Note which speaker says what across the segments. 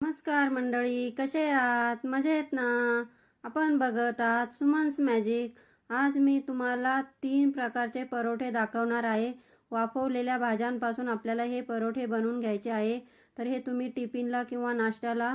Speaker 1: नमस्कार मंडळी कसे आहात? मजेत ना? आपण बघत आहात सुमन्स मॅजिक. आज मी तुम्हाला तीन प्रकारचे परोठे दाखवणार आहे. वाफवलेल्या भाज्यांपासून आपल्याला हे परोठे बनवून घ्यायचे आहे. तर हे तुम्ही टिफिनला किंवा नाश्त्याला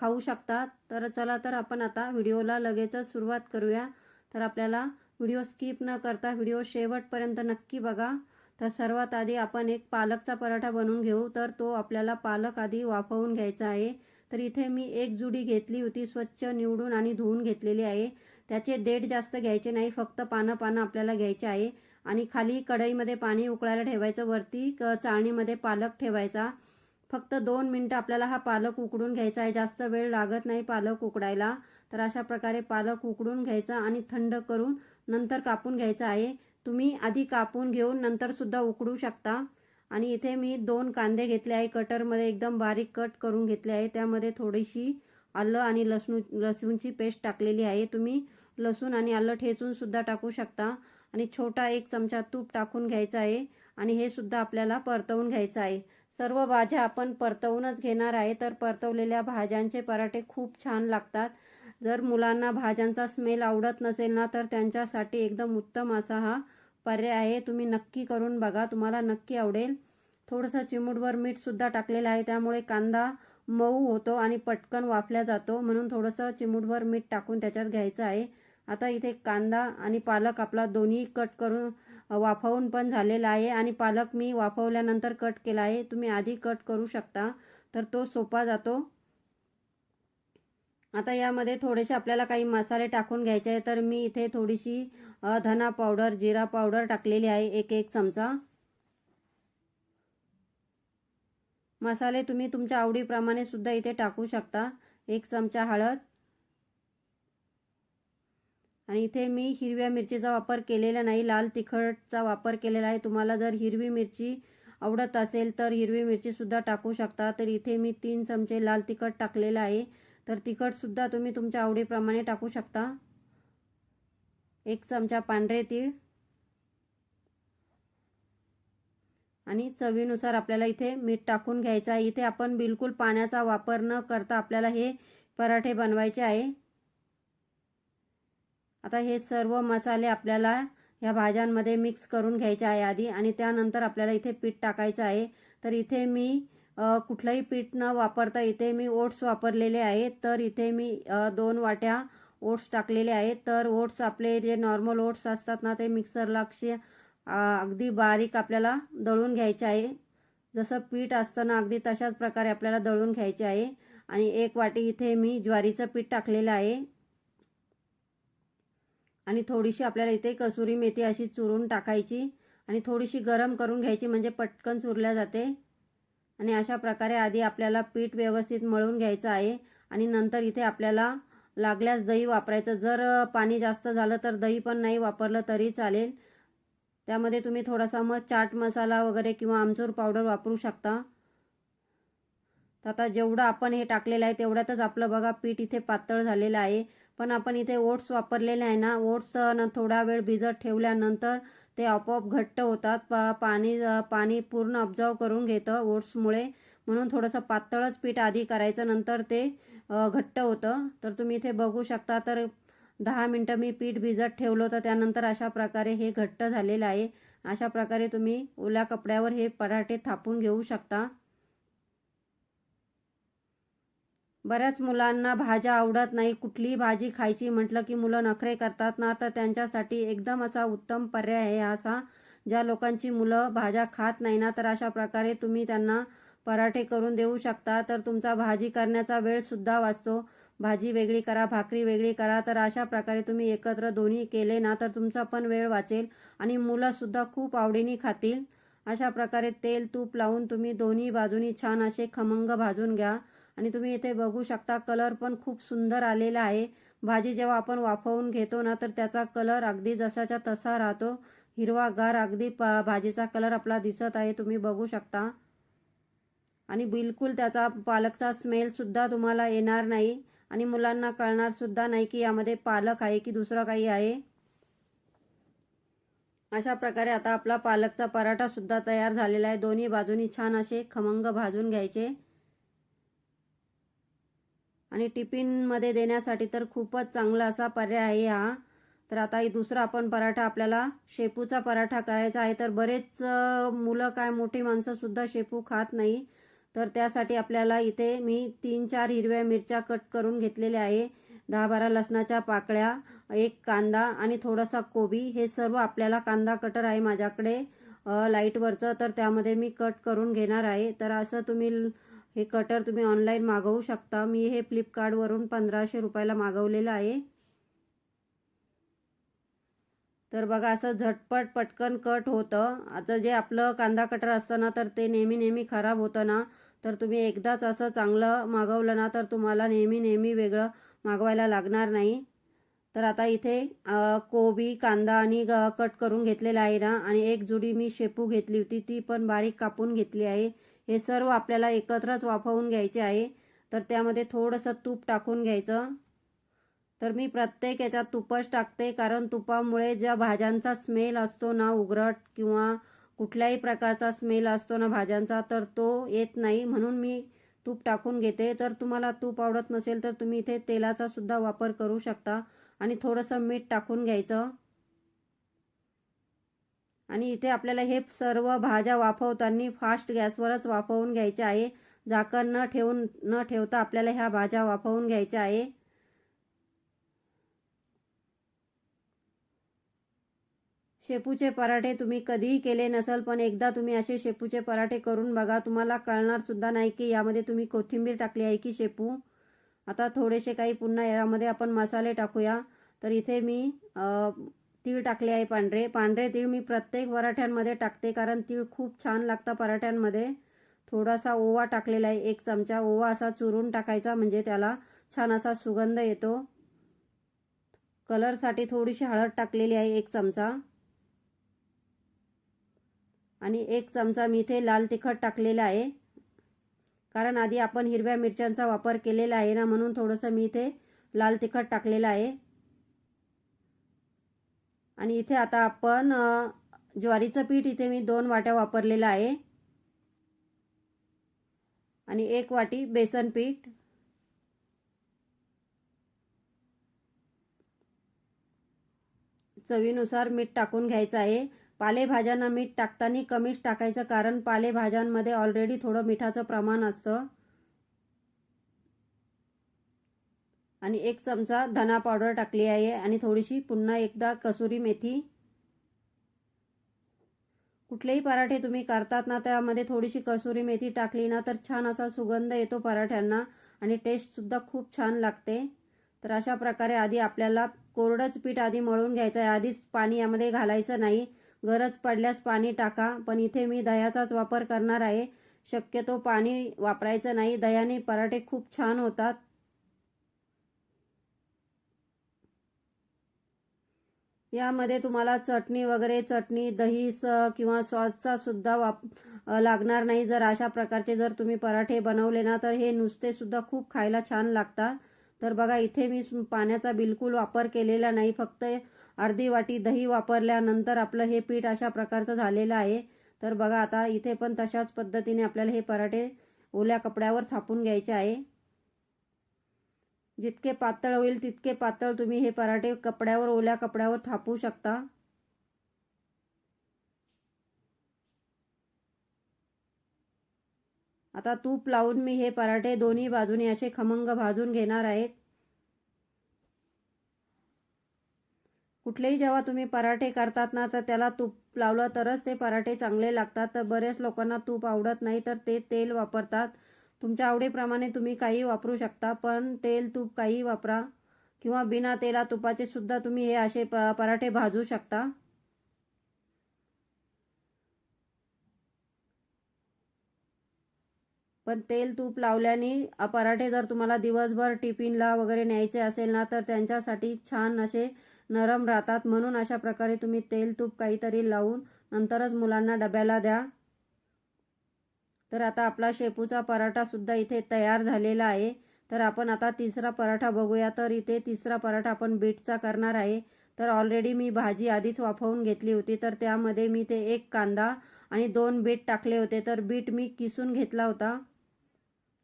Speaker 1: खाऊ शकता. तर चला तर आपण आता व्हिडिओला लगेचच सुरुवात करूया. तर आपल्याला व्हिडिओ स्किप न करता व्हिडिओ शेवटपर्यंत नक्की बघा. तर सर्वात आधी आपण एक पालकचा पराठा बनवून घेऊ. तर तो आपल्याला पालक आधी वाफवून घ्यायचा आहे. तर इथे मी एक जुडी घेतली होती स्वच्छ निवडून आणि धुवून घेतलेली आहे. त्याचे देठ जास्त घ्यायचे नाही फक्त पानं पानं आपल्याला घ्यायचे आहे. आणि खाली कढईमध्ये पाणी उकळायला ठेवायचं वरती क चाळणीमध्ये पालक ठेवायचा. फक्त दोन मिनटं आपल्याला हा पालक उकडून घ्यायचा आहे. जास्त वेळ लागत नाही पालक उकडायला. तर अशा प्रकारे पालक उकडून घ्यायचा आणि थंड करून नंतर कापून घ्यायचा आहे. तुम्ही आधी कापून घेऊन नंतरसुद्धा उकडू शकता. आणि इथे मी दोन कांदे घेतले आहे. कटरमध्ये एकदम बारीक कट करून घेतले आहे. त्यामध्ये थोडीशी आलं आणि लसूण लसूणची पेस्ट टाकलेली आहे. तुम्ही लसूण आणि आलं ठेचूनसुद्धा टाकू शकता. आणि छोटा एक चमचा तूप टाकून घ्यायचा आहे. आणि हे सुद्धा आपल्याला परतवून घ्यायचं आहे. सर्व भाज्या आपण परतवूनच घेणार आहे. तर परतवलेल्या भाज्यांचे पराठे खूप छान लागतात. जर मुलांना भाज्यांचा स्मेल आवडत नसेल ना तर त्यांच्यासाठी एकदम उत्तम असा हा पर्याय आहे तुम्ही नक्की करून बघा. तुम्हाला नक्की आवडेल. थोडंसं चिमूटभर मीठसुद्धा टाकलेलं आहे. त्यामुळे कांदा मऊ होतो आणि पटकन वाफल्या जातो. म्हणून थोडंसं चिमूटभर मीठ टाकून त्याच्यात घ्यायचं आहे. आता इथे कांदा आणि पालक आपला दोन्ही कट करून वाफवून पण झालेला आहे. आणि पालक मी वाफवल्यानंतर कट केला आहे. तुम्ही आधी कट करू शकता. तर तो सोपा जातो. आता यामध्ये थोडेसे आपल्याला काही मसाले टाकून घ्यायचे आहे. तर मी इथे थोडीशी धना पावडर जिरा पावडर टाकलेली आहे. एक एक चमचा. मसाले तुम्ही तुमच्या आवडीप्रमाणे सुद्धा इथे टाकू शकता. एक चमचा हळद. आणि इथे मी हिरव्या मिरचीचा वापर केलेला नाही. लाल तिखटचा वापर केलेला आहे. तुम्हाला जर हिरवी मिरची आवडत असेल तर हिरवी मिरचीसुद्धा टाकू शकता. तर इथे मी तीन चमचे लाल तिखट टाकलेलं आहे. तर तिखटसुद्धा तुम्ही तुमच्या आवडीप्रमाणे टाकू शकता. एक चमचा पांढरे तीळ. आणि चवीनुसार आपल्याला इथे मीठ टाकून घ्यायचं आहे. इथे आपण बिलकुल पाण्याचा वापर न करता आपल्याला हे पराठे बनवायचे आहे. आता हे सर्व मसाले आपल्याला ह्या भाज्यांमध्ये मिक्स करून घ्यायचे आहे आधी. आणि त्यानंतर आपल्याला इथे पीठ टाकायचं आहे. तर इथे मी कुठलंही पीठ न वापरता इथे मी ओट्स वापरलेले आहेत. तर इथे मी दोन वाट्या ओट्स टाकलेले आहेत. तर ओट्स आपले जे नॉर्मल ओट्स असतात ना ते मिक्सरला अक्षी अगदी बारीक आपल्याला दळून घ्यायचे आहे. जसं पीठ असतं ना अगदी तशाच प्रकारे आपल्याला दळून घ्यायचे आहे. आणि एक वाटी इथे मी ज्वारीचं पीठ टाकलेलं आहे. आणि थोडीशी आपल्याला इथे कसुरी मेथी अशी चुरून टाकायची. आणि थोडीशी गरम करून घ्यायची म्हणजे पटकन चुरल्या जाते. आणि अशा प्रकारे आधी आपल्याला पीठ व्यवस्थित मळून घ्यायचं आहे. आणि नंतर इथे आपल्याला लागल्यास दही वापरायचं. जर पाणी जास्त झालं तर दही पण नाही वापरलं तरी चालेल. त्यामध्ये तुम्ही थोडासा मग चाट मसाला वगैरे किंवा आमचूर पावडर वापरू शकता. तर आता जेवढं आपण हे टाकलेलं आहे तेवढ्यातच आपलं बघा पीठ इथे पातळ झालेलं आहे. पण आपण इथे ओट्स वापरलेले आहे ना ओट्स न थोडा वेळ भिजत ठेवल्यानंतर ते आपोआप घट्ट होतात. पा पाणी पाणी पूर्ण ऑब्झर्व करून घेतं ओट्समुळे. म्हणून थोडंसं पातळच पीठ आधी करायचं नंतर ते घट्ट होतं. तर तुम्ही इथे बघू शकता तर दहा मिनटं मी पीठ भिजत ठेवलं होतं. त्यानंतर अशा प्रकारे हे घट्ट झालेलं आहे. अशा प्रकारे तुम्ही ओल्या कपड्यावर हे पराठे थापून घेऊ शकता. बऱ्याच मुलांना भाज्या आवडत नाही. कुठलीही भाजी खायची म्हटलं की मुलं नखरे करतात ना तर त्यांच्यासाठी एकदम असा उत्तम पर्याय आहे असा. ज्या लोकांची मुलं भाज्या खात नाही ना तर अशा प्रकारे तुम्ही त्यांना पराठे करून देऊ शकता. तर तुमचा भाजी करण्याचा वेळसुद्धा वाचतो. भाजी वेगळी करा भाकरी वेगळी करा तर अशा प्रकारे तुम्ही एकत्र दोन्ही केले ना तर तुमचा पण वेळ वाचेल आणि मुलंसुद्धा खूप आवडीने खातील. अशा प्रकारे तेल तूप लावून तुम्ही दोन्ही बाजूनी छान असे खमंग भाजून घ्या. आणि तुम्ही इथे बघू शकता कलर पण खूप सुंदर आलेला आहे. भाजी जेव्हा आपण वाफवून घेतो ना तर त्याचा कलर अगदी जसाच्या तसा राहतो. हिरवागार अगदी प भाजीचा कलर आपला दिसत आहे तुम्ही बघू शकता. आणि बिलकुल त्याचा पालकचा स्मेलसुद्धा तुम्हाला येणार नाही. आणि मुलांना कळणार सुद्धा नाही की यामध्ये पालक आहे की दुसरं काही आहे. अशा प्रकारे आता आपला पालकचा पराठा सुद्धा तयार झालेला आहे. दोन्ही बाजूनी छान असे खमंग भाजून घ्यायचे. आणि टिफिनमध्ये देण्यासाठी तर खूपच चांगला असा पर्याय आहे हा. तर आता दुसरा आपण पराठा आपल्याला शेपूचा पराठा करायचा आहे. तर बरेच मुलं काय मोठी माणसंसुद्धा शेपू खात नाही. तर त्यासाठी आपल्याला इथे मी तीन चार हिरव्या मिरच्या कट करून घेतलेल्या आहे. दहा बारा लसणाच्या पाकळ्या एक कांदा आणि थोडासा कोबी. हे सर्व आपल्याला कांदा कटर आहे माझ्याकडे लाईटवरचं तर त्यामध्ये मी कट करून घेणार आहे. तर असं तुम्ही हे कटर तुम्ही ऑनलाईन मागवू शकता. मी हे फ्लिपकार्टवरून पंधराशे रुपयाला मागवलेलं आहे. तर बघा असं झटपट पटकन कट होतं. आता जे आपलं कांदा कटर असतं ना तर ते नेहमी नेहमी खराब होतं ना. तर तुम्ही एकदाच असं चांगलं मागवलं ना तर तुम्हाला नेहमी नेहमी वेगळं मागवायला लागणार नाही. तर आता इथे कोबी कांदा आणि कट करून घेतलेला आहे ना. आणि एक जुडी मी शेपू घेतली होती. ती पण बारीक कापून घेतली आहे. हे सर्व आपल्याला एकत्रच वाफवून घ्यायचे आहे. तर त्यामध्ये थोडंसं तूप टाकून घ्यायचं. तर मी प्रत्येक याच्यात तुपच टाकते कारण तुपामुळे ज्या भाज्यांचा स्मेल असतो ना उघरट किंवा कुठल्याही प्रकारचा स्मेल असतो ना भाज्यांचा तर तो येत नाही. म्हणून मी तूप टाकून घेते. तर तुम्हाला तूप आवडत नसेल तर तुम्ही इथे तेलाचा सुद्धा वापर करू शकता. आणि थोडंसं मीठ टाकून घ्यायचं. आणि इथे आपल्याला हे सर्व भाज्या वाफवताना फास्ट गॅसवरच वाफवून घ्यायचे आहे. झाकण न ठेवून न ठेवता आपल्याला ह्या भाज्या वाफवून घ्यायच्या आहे. शेपूचे पराठे तुम्ही कधीही केले नसेल पण एकदा तुम्ही असे शेपूचे पराठे करून बघा. तुम्हाला कळणार सुद्धा नाही की यामध्ये तुम्ही कोथिंबीर टाकली आहे की शेपू. आता थोडेसे काही पुन्हा यामध्ये आपण मसाले टाकूया. तर इथे मी तीळ टाकले आहे पांढरे. पांढरे तीळ मी प्रत्येक पराठ्यांमध्ये टाकते कारण तीळ खूप छान लागतं पराठ्यांमध्ये. थोडासा ओवा टाकलेला आहे एक चमचा. ओवा असा चुरून टाकायचा म्हणजे त्याला छान असा सुगंध येतो. कलरसाठी थोडीशी हळद टाकलेली आहे एक चमचा. आणि एक चमचा मी इथे लाल तिखट टाकलेला आहे. कारण आधी आपण हिरव्या मिरच्यांचा वापर केलेला आहे ना म्हणून थोडंसं मी इथे लाल तिखट टाकलेलं आहे. आणि इथे आता आपण ज्वारीचं पीठ इथे मी दोन वाट्या वापरलेलं आहे. आणि एक वाटी बेसन पीठ. चवीनुसार मीठ टाकून घ्यायचं आहे. पालेभाज्यांना मीठ टाकताना कमीच टाकायचं कारण पालेभाज्यांमध्ये ऑलरेडी थोडं मिठाचं प्रमाण असतं. आणि एक चमचा धना पावडर टाकली आहे आणि थोडीशी पुन्हा एकदा कसुरी मेथी. कुठलेही पराठे तुम्ही करतात ना त्यामध्ये थोडीशी कसुरी मेथी टाकली ना तर छान असा सुगंध येतो पराठ्यांना आणि टेस्टसुद्धा खूप छान लागते. तर अशा प्रकारे आधी आपल्याला कोरडंच पीठ आधी मळून घ्यायचं आहे. आधीच पाणी यामध्ये घालायचं नाही. गरज पडल्यास पाणी टाका पण इथे मी दह्याचाच वापर करणार आहे. शक्यतो पाणी वापरायचं नाही. दह्याने पराठे खूप छान होतात. यामध्ये तुम्हाला चटणी वगैरे चटणी दही स किंवा सॉसचा सुद्धा वाप लागणार नाही. जर अशा प्रकारचे जर तुम्ही पराठे बनवले ना तर हे नुसते सुद्धा खूप खायला छान लागतात. तर बघा इथे मी सु- पाण्याचा बिलकुल वापर केलेला नाही. फक्त अर्धी वाटी दही वापरल्यानंतर आपलं हे पीठ अशा प्रकारचं झालेलं आहे. तर बघा आता इथे पण तशाच पद्धतीने आपल्याला हे पराठे ओल्या कपड्यावर थापून घ्यायचे आहे. जितके पातळ होईल तितके पातळ तुम्ही हे पराठे कपड्यावर ओल्या कपड्यावर थापू शकता. आता तूप लावून मी हे पराठे दोन्ही बाजूने असे खमंग भाजून घेणार आहेत कुठलेही जेव्हा तुम्ही पराठे करतात ना तर त्याला तूप लावलं तरच ते पराठे चांगले लागतात. तर बरेच लोकांना तूप आवडत नाही तर ते तेल वापरतात. तुमच्या आवडीप्रमाणे तुम्ही काही वापरू शकता पण तेल तूप काही वापरा किंवा बिना तेला तुपाचे सुद्धा तुम्ही हे असे प पराठे भाजू शकता. पण तेल तूप लावल्याने पराठे जर तुम्हाला दिवसभर टिफिनला वगैरे न्यायचे असेल ना तर त्यांच्यासाठी छान असे नरम राहतात. म्हणून अशा प्रकारे तुम्ही तेल तूप काहीतरी लावून नंतरच मुलांना डब्याला द्या. तर आता आपला शेपूचा पराठा सुद्धा इथे तयार झालेला आहे. तर आपण आता तिसरा पराठा बघूया. तर इथे तिसरा पराठा आपण बीटचा करणार आहे. तर ऑलरेडी मी भाजी आधीच वाफवून घेतली होती. तर त्यामध्ये मी ते एक कांदा आणि दोन बीट टाकले होते. तर बीट मी किसून घेतला होता.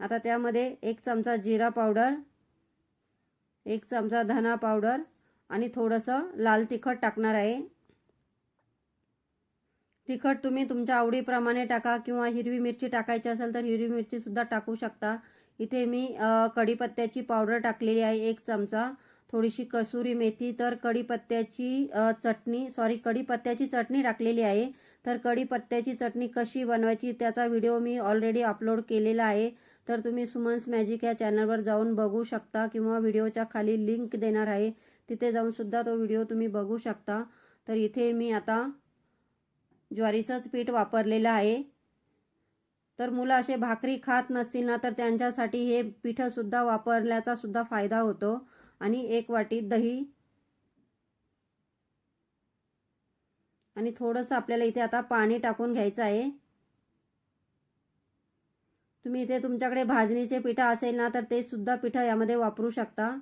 Speaker 1: आता त्यामध्ये एक चमचा जिरा पावडर एक चमचा धना पावडर आणि थोडंसं लाल तिखट टाकणार आहे. तिखट तुम्ही तुमच्या आवडीप्रमाणे टाका किंवा हिरवी मिरची टाकायची असेल तर हिरवी मिरचीसुद्धा टाकू शकता. इथे मी कढीपत्त्याची पावडर टाकलेली आहे एक चमचा. थोडीशी कसुरी मेथी तर कढीपत्त्याची चटणी सॉरी कढीपत्त्याची चटणी टाकलेली आहे. तर कढीपत्त्याची चटणी कशी बनवायची त्याचा व्हिडिओ मी ऑलरेडी अपलोड केलेला आहे. तर तुम्ही सुमन्स मॅजिक या चॅनलवर जाऊन बघू शकता किंवा व्हिडिओच्या खाली लिंक देणार आहे. तिथे जाऊन सुद्धा तो व्हिडिओ तुम्ही बघू शकता. तर इथे मी आता ज्वारीचंच पीठ वापरलेलं आहे. तर मुलं असे भाकरी खात नसतील ना तर त्यांच्यासाठी हे पिठंसुद्धा वापरल्याचा सुद्धा फायदा होतो. आणि एक वाटी दही. आणि थोडंसं आपल्याला इथे आता पाणी टाकून घ्यायचं आहे. तुम्ही इथे तुमच्याकडे भाजणीचे पिठं असेल ना तर ते सुद्धा पिठं यामध्ये वापरू शकता.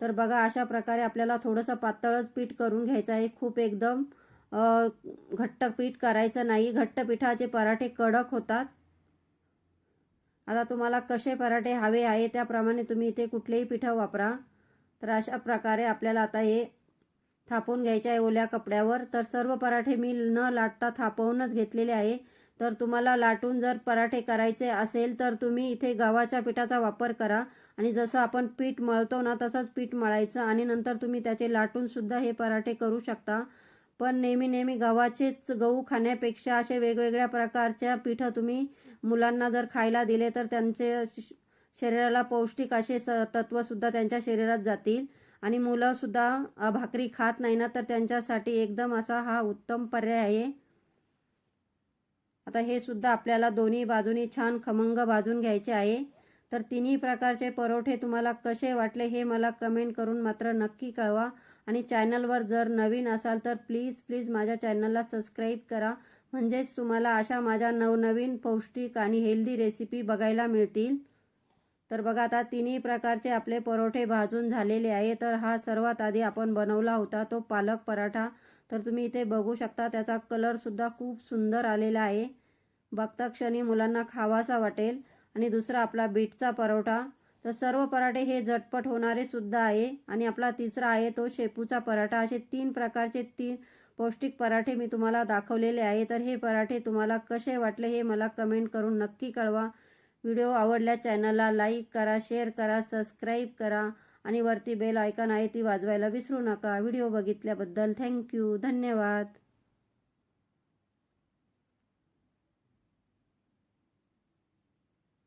Speaker 1: तर बघा अशा प्रकारे आपल्याला थोडंसं पातळच पीठ करून घ्यायचं आहे. खूप एकदम घट्ट पीठ करायचं नाही. घट्ट पिठाचे पराठे कडक होतात. आता तुम्हाला कसे पराठे हवे आहे त्याप्रमाणे तुम्ही इथे कुठलेही पिठं वापरा. तर अशा प्रकारे आपल्याला आता हे थापून घ्यायचे आहे ओल्या कपड्यावर. तर सर्व पराठे मी न लाटता थापवूनच घेतलेले आहे. तर तुम्हाला लाटून जर पराठे करायचे असेल तर तुम्ही इथे गव्हाच्या पिठाचा वापर करा. आणि जसं आपण पीठ मळतो ना तसंच पीठ मळायचं. आणि नंतर तुम्ही त्याचे लाटूनसुद्धा हे पराठे करू शकता. पण नेहमी नेहमी गव्हाचेच गहू खाण्यापेक्षा असे वेगवेगळ्या प्रकारच्या पिठं तुम्ही मुलांना जर खायला दिले तर त्यांचे श- शरीराला पौष्टिक असे स तत्वसुद्धा त्यांच्या शरीरात जातील. आणि मुलंसुद्धा भाकरी खात नाही ना तर त्यांच्यासाठी एकदम असा हा उत्तम पर्याय आहे. आता हे सुद्धा आपल्याला दोन्ही बाजूनी छान खमंग भाजून घ्यायचे आहे. तर तिन्ही प्रकारचे परोठे तुम्हाला कसे वाटले हे मला कमेंट करून मात्र नक्की कळवा. आणि चॅनलवर जर नवीन असाल तर प्लीज प्लीज माझ्या चॅनलला सबस्क्राईब करा. म्हणजेच तुम्हाला अशा माझ्या नवनवीन पौष्टिक आणि हेल्दी रेसिपी बघायला मिळतील. तर बघा आता तिन्ही प्रकारचे आपले परोठे भाजून झालेले आहे. तर हा सर्वात आधी आपण बनवला होता तो पालक पराठा. तर तुम्ही इथे बघू शकता त्याचा कलरसुद्धा खूप सुंदर आलेला आहे. बघता क्षणी मुलांना खावासा वाटेल. आणि दुसरा आपला बीटचा परोठा. तर सर्व पराठे हे झटपट होणारे सुद्धा आहे. आणि आपला तिसरा आहे तो शेपूचा पराठा. असे तीन प्रकारचे तीन पौष्टिक पराठे मी तुम्हाला दाखवलेले आहे. तर हे पराठे तुम्हाला कसे वाटले हे मला कमेंट करून नक्की कळवा. व्हिडिओ आवडल्या चॅनलला लाईक करा शेअर करा सबस्क्राईब करा आणि वरती बेल आयकॉन आहे ती वाजवायला विसरू नका. व्हिडिओ बघितल्याबद्दल थँक्यू. धन्यवाद.